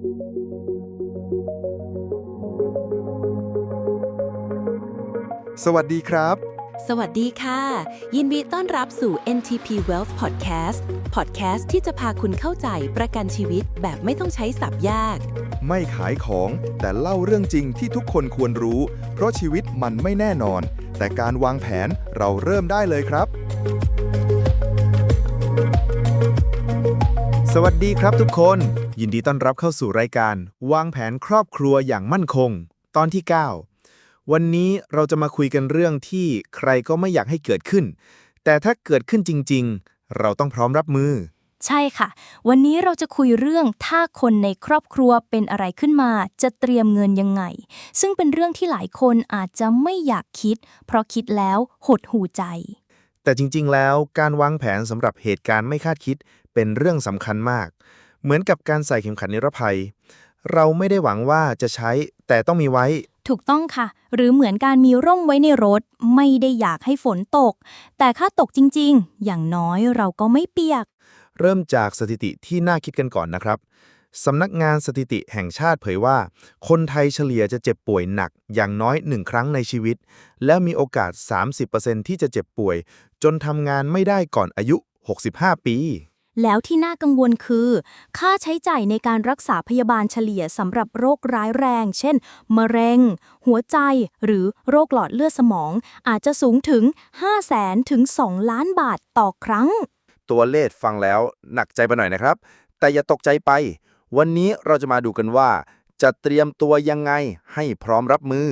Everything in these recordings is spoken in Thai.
สวัสดีครับ สวัสดีค่ะ ยินดีต้อนรับสู่ NTP Wealth Podcast Podcast ที่จะพาคุณเข้าใจประกันชีวิตแบบไม่ต้องใช้สับยาก ไม่ขายของแต่เล่าเรื่องจริงที่ทุกคนควรรู้ เพราะชีวิตมันไม่แน่นอน แต่การวางแผนเราเริ่มได้เลยครับ สวัสดีครับทุกคน ยินดีต้อนรับเข้าสู่รายการ วางแผนครอบครัวอย่างมั่นคง ตอนที่ 9 วันนี้เราจะมาคุยกันเรื่องที่ใครก็ไม่อยากให้เกิดขึ้น แต่ถ้าเกิดขึ้นจริง ๆ เราต้องพร้อมรับมือ ใช่ค่ะ วันนี้เราจะคุยเรื่องถ้าคนในครอบครัวเป็นอะไรขึ้นมา จะเตรียมเงินยังไง ซึ่งเป็นเรื่องที่หลายคนอาจจะไม่อยากคิด เพราะคิดแล้วหดหูใจ แต่จริงๆ แล้วการวางแผนสำหรับเหตุการณ์ไม่คาดคิดเป็นเรื่องสำคัญมาก เหมือนกับการใส่เข็มขัดนิรภัย เราไม่ได้หวังว่าจะใช้แต่ต้องมีไว้ ถูกต้องค่ะ หรือเหมือนการมีร่มไว้ในรถ ไม่ได้อยากให้ฝนตก แต่ถ้าตกจริงๆ อย่างน้อยเราก็ไม่เปียก เริ่มจากสถิติที่น่าคิดกันก่อนนะครับสำนักงานสถิติแห่งชาติเผยว่า คนไทยเฉลี่ยจะเจ็บป่วยหนักอย่างน้อยหนึ่งครั้งในชีวิต และมีโอกาส 30%ที่จะเจ็บป่วย จนทำงานไม่ได้ก่อนอายุ 65 ปี แล้วที่น่ากังวลคือ ค่าใช้จ่ายในการรักษาพยาบาลเฉลี่ยสำหรับโรคร้ายแรง เช่น มะเร็ง หัวใจ หรือโรคหลอดเลือดสมอง อาจจะสูงถึง 5 0 0แสนถึง 2 ล้านบาทต่อครั้ง ตัวเลขฟังแล้วหนักใจไปหน่อยนะครับ แต่อย่าตกใจไป วันนี้เราจะมาดูกันว่า จะเตรียมตัวยังไงให้พร้อมรับมือ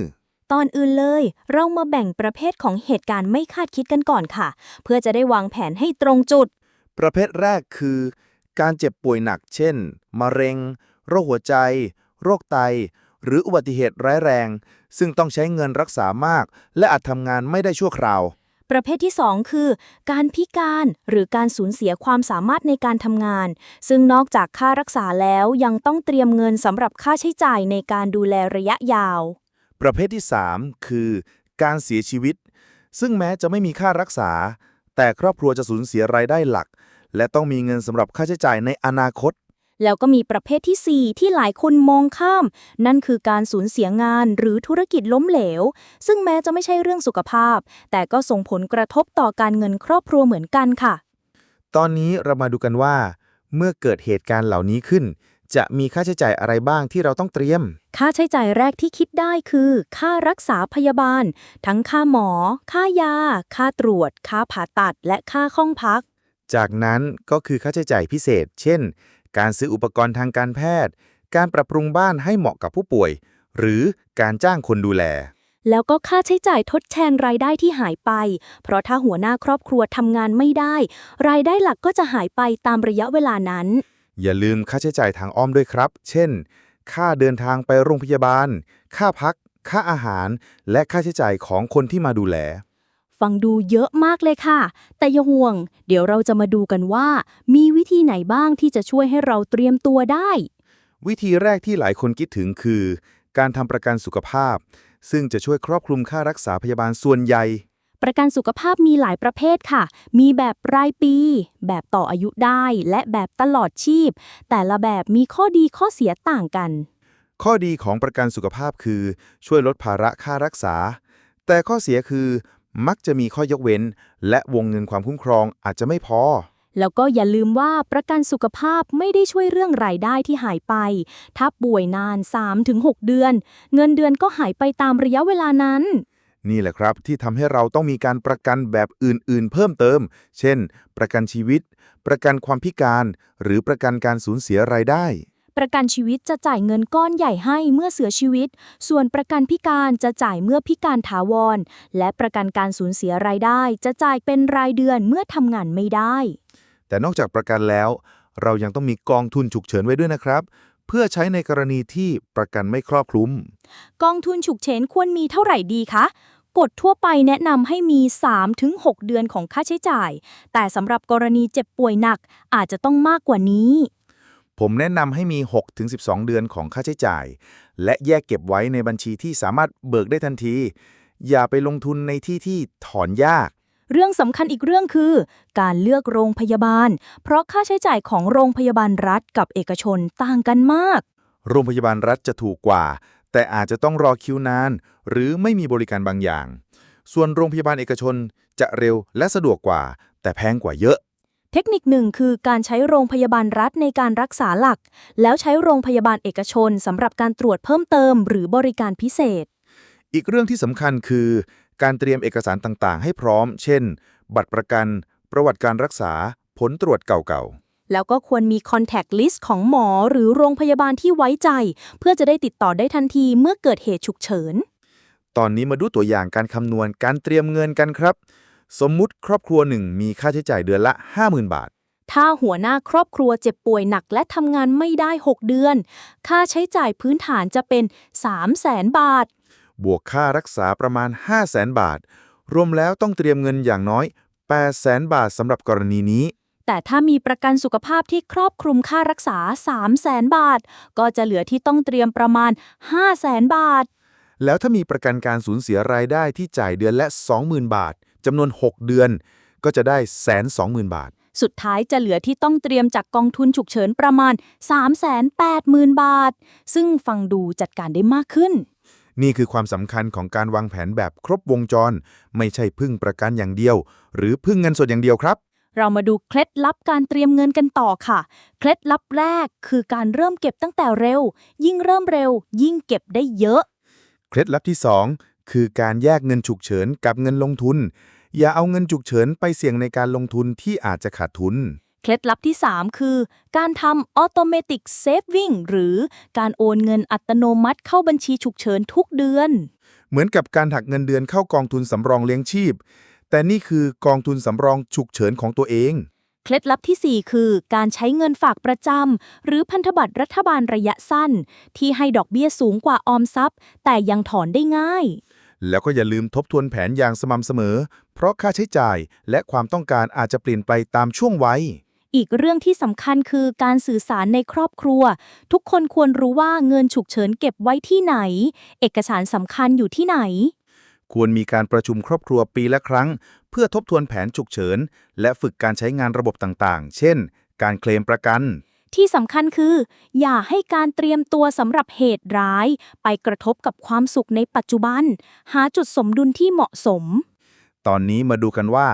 ตอนอื่นเลย เรามาแบ่งประเภทของเหตุการณ์ไม่คาดคิดกันก่อนค่ะ เพื่อจะได้วางแผนให้ตรงจุด ประเภทแรกคือ การเจ็บป่วยหนัก เช่น มะเร็ง โรคหัวใจ โรคไต หรืออุบัติเหตุร้ายแรง ซึ่งต้องใช้เงินรักษามาก และอาจทำงานไม่ได้ชั่วคราว ประเภทที่ 2 คือ การพิการหรือการสูญเสียความสามารถในการทำงาน ซึ่งนอกจากค่ารักษาแล้วยังต้องเตรียมเงินสำหรับค่าใช้จ่ายในการดูแลระยะยาว ประเภทที่ 3 คือ การเสียชีวิต ซึ่งแม้จะไม่มีค่ารักษา แต่ครอบครัวจะสูญเสียรายได้หลัก และต้องมีเงินสำหรับค่าใช้จ่ายในอนาคต แล้วก็มีประเภททีสี่ 4 ที่หลายคนมองข้าม นั่นคือการสูญเสียงานหรือธุรกิจล้มเหลว ซึ่งแม้จะไม่ใช่เรื่องสุขภาพ แต่ก็ส่งผลกระทบต่อการเงินครอบครัวเหมือนกันค่ะ ตอนนี้เรามาดูกันว่า เมื่อเกิดเหตุการณ์เหล่านี้ขึ้น จะมีค่าใช้จ่ายอะไรบ้างที่เราต้องเตรียม ค่าใช้จ่ายแรกที่คิดได้คือ ค่ารักษาพยาบาล ทั้งค่าหมอ ค่ายา ค่าตรวจ ค่าผ่าตัด และค่าห้องพัก จากนั้นก็คือค่าใช้จ่ายพิเศษ เช่น การซื้ออุปกรณ์ทางการแพทย์ การปรับปรุงบ้านให้เหมาะกับผู้ป่วย หรือการจ้างคนดูแล แล้วก็ค่าใช้จ่ายทดแทนรายได้ที่หายไป เพราะถ้าหัวหน้าครอบครัวทำงานไม่ได้ รายได้หลักก็จะหายไปตามระยะเวลานั้น อย่าลืมค่าใช้จ่ายทางอ้อมด้วยครับ เช่น ค่าเดินทางไปโรงพยาบาล ค่าพัก ค่าอาหาร และค่าใช้จ่ายของคนที่มาดูแล ฟังดูเยอะมากเลยค่ะ แต่อย่าห่วง เดี๋ยวเราจะมาดูกันว่า มีวิธีไหนบ้างที่จะช่วยให้เราเตรียมตัวได้ วิธีแรกที่หลายคนคิดถึงคือ การทำประกันสุขภาพ ซึ่งจะช่วยครอบคลุมค่ารักษาพยาบาลส่วนใหญ่ ประกันสุขภาพมีหลายประเภทค่ะ มีแบบรายปี แบบต่ออายุได้ และแบบตลอดชีพ แต่ละแบบมีข้อดีข้อเสียต่างกัน ข้อดีของประกันสุขภาพคือ ช่วยลดภาระค่ารักษา แต่ข้อเสียคือ มักจะมีข้อยกเว้น และวงเงินความคุ้มครองอาจจะไม่พอ แล้วก็อย่าลืมว่าประกันสุขภาพไม่ได้ช่วยเรื่องรายได้ที่หายไป ถ้าป่วยนาน 3-6 เดือน เงินเดือนก็หายไปตามระยะเวลานั้น นี่แหละครับที่ทำให้เราต้องมีการประกันแบบอื่นๆ เพิ่มเติม เช่น ประกันชีวิต ประกันความพิการ หรือประกันการสูญเสียรายได้ ประกันชีวิตจะจ่ายเงินก้อนใหญ่ให้เมื่อเสียชีวิต ส่วนประกันพิการจะจ่ายเมื่อพิการถาวร และประกันการสูญเสียรายได้ จะจ่ายเป็นรายเดือนเมื่อทำงานไม่ได้ แต่นอกจากประกันแล้ว เรายังต้องมีกองทุนฉุกเฉินไว้ด้วยนะครับ เพื่อใช้ในกรณีที่ประกันไม่ครอบคลุม กองทุนฉุกเฉินควรมีเท่าไหร่ดีคะกฎทั่วไปแนะนำให้มี 3-6 เดือนของค่าใช้จ่าย แต่สำหรับกรณีเจ็บป่วยหนักอาจจะต้องมากกว่านี้ ผมแนะนำให้มี 6-12 เดือนของค่าใช้จ่าย และแยกเก็บไว้ในบัญชีที่สามารถเบิกได้ทันที อย่าไปลงทุนในที่ที่ถอนยาก เรื่องสำคัญอีกเรื่องคือ การเลือกโรงพยาบาล เพราะค่าใช้จ่ายของโรงพยาบาลรัฐกับเอกชนต่างกันมาก โรงพยาบาลรัฐจะถูกกว่า แต่อาจจะต้องรอคิวนาน หรือไม่มีบริการบางอย่าง ส่วนโรงพยาบาลเอกชนจะเร็วและสะดวกกว่า แต่แพงกว่าเยอะ เทคนิคหนึ่งคือการใช้โรงพยาบาลรัฐในการรักษาหลัก แล้วใช้โรงพยาบาลเอกชนสำหรับการตรวจเพิ่มเติม หรือบริการพิเศษ อีกเรื่องที่สำคัญคือ การเตรียมเอกสารต่างๆ ให้พร้อม เช่น บัตรประกัน ประวัติการรักษา ผลตรวจเก่าแล้วก็ควรมี contact list ของหมอหรือโรงพยาบาลที่ไว้ใจ เพื่อจะได้ติดต่อได้ทันทีเมื่อเกิดเหตุฉุกเฉินๆตอนนี้มาดูตัวอย่างการคำนวณการเตรียมเงินกันครับ สมมุติครอบครัวหนึ่งมีค่าใช้จ่ายเดือนละ 50,000 บาท ถ้าหัวหน้าครอบครัวเจ็บป่วยหนักและทำงานไม่ได้ 6 เดือน ค่าใช้จ่ายพื้นฐานจะเป็น 300,000บาท บวกค่ารักษาประมาณ 500,000บาท รวมแล้วต้องเตรียมเงินอย่างน้อย 800,000บาทสำหรับกรณีนี้ แต่ถ้ามีประกันสุขภาพที่ครอบคลุมค่ารักษา 300,000บาท ก็จะเหลือที่ต้องเตรียมประมาณ 500,000บาท แล้วถ้ามีประกันการสูญเสียรายได้ที่จ่ายเดือนละ 20,000 บาท จำนวน 6 เดือน ก็จะได้แสน20,000บาท สุดท้ายจะเหลือที่ต้องเตรียมจากกองทุนฉุกเฉินประมาณ 380,000 บาท ซึ่งฟังดูจัดการได้มากขึ้น นี่คือความสำคัญของการวางแผนแบบครบวงจร ไม่ใช่พึ่งประกันอย่างเดียว หรือพึ่งเงินสดอย่างเดียวครับ เรามาดูเคล็ดลับการเตรียมเงินกันต่อค่ะ เคล็ดลับแรกคือการเริ่มเก็บตั้งแต่เร็ว ยิ่งเริ่มเร็ว ยิ่งเก็บได้เยอะ เคล็ดลับที่ 2 คือการแยกเงินฉุกเฉินกับเงินลงทุน อย่าเอาเงินฉุกเฉินไปเสี่ยงในการลงทุนที่อาจจะขาดทุน เคล็ดลับที่ 3 คือ การทำ automatic saving หรือการโอนเงินอัตโนมัติเข้าบัญชีฉุกเฉินทุกเดือน เหมือนกับการหักเงินเดือนเข้ากองทุนสำรองเลี้ยงชีพ แต่นี่คือกองทุนสำรองฉุกเฉินของตัวเองเคล็ดลับทีสี่ 4 คือการใช้เงินฝากประจำ หรือพันธบัตรรัฐบาลระยะสั้น ที่ให้ดอกเบี้ยสูงกว่าออมทรัพย์ แต่ยังถอนได้ง่าย แล้วก็อย่าลืมทบทวนแผนอย่างสม่ำเสมอ เพราะค่าใช้จ่ายและความต้องการอาจจะเปลี่ยนไปตามช่วงวัยอีกเรื่องที่สำคัญคือการสื่อสารในครอบครัว ทุกคนควรรู้ว่าเงินฉุกเฉินเก็บไว้ที่ไหน เอกสารสำคัญอยู่ที่ไหน ควรมีการประชุมครอบครัวปีละครั้ง เพื่อทบทวนแผนฉุกเฉิน และฝึกการใช้งานระบบต่างๆ เช่น การเคลมประกัน ที่สำคัญคือ อย่าให้การเตรียมตัวสำหรับเหตุร้าย ไปกระทบกับความสุขในปัจจุบัน หาจุดสมดุลที่เหมาะสม ตอนนี้มาดูกันว่า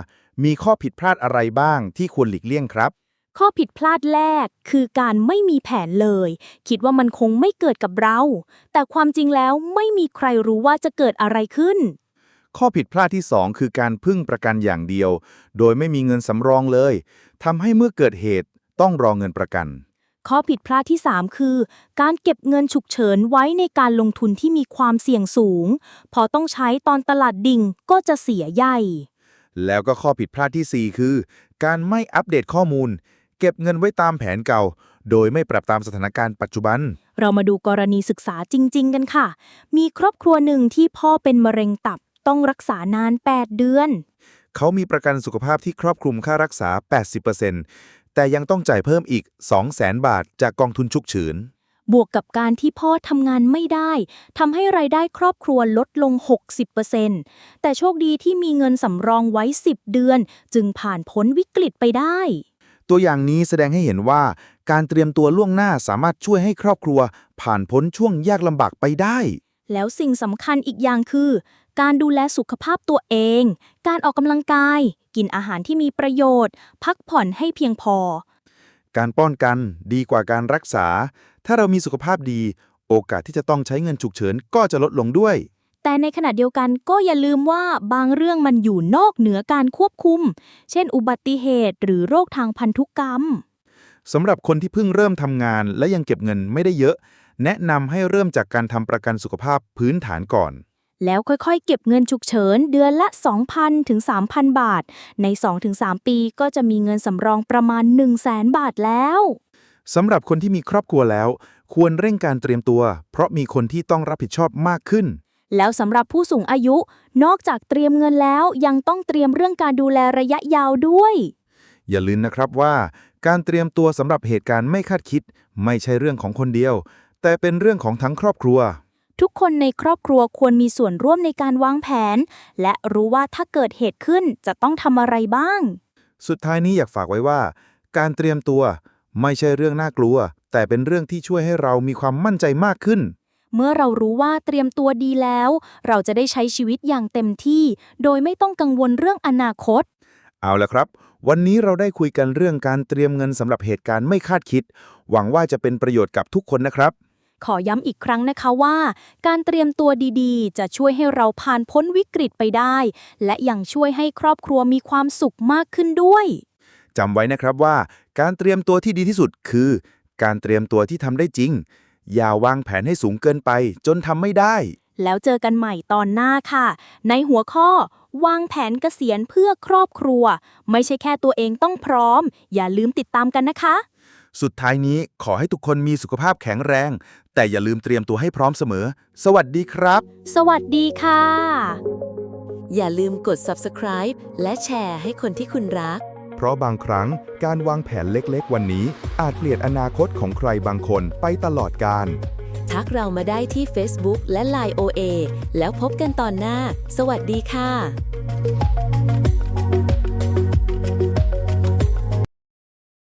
มีข้อผิดพลาดอะไรบ้างที่ควรหลีกเลี่ยงครับ ข้อผิดพลาดแรกคือการไม่มีแผนเลย คิดว่ามันคงไม่เกิดกับเรา แต่ความจริงแล้วไม่มีใครรู้ว่าจะเกิดอะไรขึ้น ข้อผิดพลาดที่ 2 คือการพึ่งประกันอย่างเดียว โดยไม่มีเงินสำรองเลยทำให้เมื่อเกิดเหตุ ต้องรอเงินประกัน ข้อผิดพลาดที่ 3 คือ การเก็บเงินฉุกเฉินไว้ในการลงทุนที่มีความเสี่ยงสูง พอต้องใช้ตอนตลาดดิ่งก็จะเสียใหญ่ แล้วก็ข้อผิดพลาดทีสี่ 4 คือ การไม่อัปเดตข้อมูล เก็บเงินไว้ตามแผนเก่า โดยไม่ปรับตามสถานการณ์ปัจจุบัน เรามาดูกรณีศึกษาจริง ๆ กันค่ะ มีครอบครัวหนึ่งที่พ่อเป็นมะเร็งตับต้องรักษานาน 8 เดือน เขามีประกันสุขภาพที่ครอบคลุมค่ารักษา 80% แต่ยังต้องจ่ายเพิ่มอีก 200,000 บาทจากกองทุนฉุกเฉิน บวกกับการที่พ่อทำงานไม่ได้ทำให้รายได้ครอบครัวลดลง 60%แต่โชคดีที่มีเงินสำรองไว้ 10 เดือน จึงผ่านพ้นวิกฤตไปได้ ตัวอย่างนี้แสดงให้เห็นว่า การเตรียมตัวล่วงหน้าสามารถช่วยให้ครอบครัว ผ่านพ้นช่วงยากลำบากไปได้ แล้วสิ่งสำคัญอีกอย่างคือ การดูแลสุขภาพตัวเอง การออกกำลังกาย กินอาหารที่มีประโยชน์ พักผ่อนให้เพียงพอ การป้องกันดีกว่าการรักษา ถ้าเรามีสุขภาพดี โอกาสที่จะต้องใช้เงินฉุกเฉินก็จะลดลงด้วย แต่ในขณะเดียวกันก็อย่าลืมว่าบางเรื่องมันอยู่นอกเหนือการควบคุม เช่น อุบัติเหตุ หรือโรคทางพันธุกรรมสำหรับคนที่เพิ่งเริ่มทำงานและยังเก็บเงินไม่ได้เยอะ แนะนำให้เริ่มจากการทำประกันสุขภาพพื้นฐานก่อน แล้วค่อยๆ เก็บเงินฉุกเฉินเดือนละ 2,000 ถึง 3,000 บาท ใน 2-3 ปีก็จะมีเงินสำรองประมาณ 1 0 0 0 0แสนบาทแล้วสำหรับคนที่มีครอบครัวแล้ว ควรเร่งการเตรียมตัว เพราะมีคนที่ต้องรับผิดชอบมากขึ้น แล้วสำหรับผู้สูงอายุ นอกจากเตรียมเงินแล้วยังต้องเตรียมเรื่องการดูแลระยะยาวด้วย อย่าลืมนะครับว่า การเตรียมตัวสำหรับเหตุการณ์ไม่คาดคิด ไม่ใช่เรื่องของคนเดียว แต่เป็นเรื่องของทั้งครอบครัว ทุกคนในครอบครัวควรมีส่วนร่วมในการวางแผน และรู้ว่าถ้าเกิดเหตุขึ้นจะต้องทำอะไรบ้าง สุดท้ายนี้อยากฝากไว้ว่า การเตรียมตัวไม่ใช่เรื่องน่ากลัว แต่เป็นเรื่องที่ช่วยให้เรามีความมั่นใจมากขึ้น เมื่อเรารู้ว่าเตรียมตัวดีแล้ว เราจะได้ใช้ชีวิตอย่างเต็มที่ โดยไม่ต้องกังวลเรื่องอนาคต เอาละครับ วันนี้เราได้คุยกันเรื่องการเตรียมเงินสำหรับเหตุการณ์ไม่คาดคิด หวังว่าจะเป็นประโยชน์กับทุกคนนะครับ ขอย้ำอีกครั้งนะคะว่า การเตรียมตัวดีๆ จะช่วยให้เราผ่านพ้นวิกฤตไปได้ และยังช่วยให้ครอบครัวมีความสุขมากขึ้นด้วยจำไว้นะครับว่า การเตรียมตัวที่ดีที่สุดคือ การเตรียมตัวที่ทำได้จริง อย่าวางแผนให้สูงเกินไป จนทำไม่ได้ แล้วเจอกันใหม่ตอนหน้าค่ะ ในหัวข้อ วางแผนเกษียณเพื่อครอบครัว ไม่ใช่แค่ตัวเองต้องพร้อม อย่าลืมติดตามกันนะคะ สุดท้ายนี้ขอให้ทุกคนมีสุขภาพแข็งแรง แต่อย่าลืมเตรียมตัวให้พร้อมเสมอ สวัสดีครับ สวัสดีค่ะ อย่าลืมกด subscribe และแชร์ให้คนที่คุณรัก เพราะบางครั้งการวางแผนเล็กๆ วันนี้ อาจเปลี่ยนอนาคตของใครบางคนไปตลอดกาลทักเรามาได้ที่ Facebook และ Line OA แล้วพบกันตอนหน้า สวัสดีค่ะ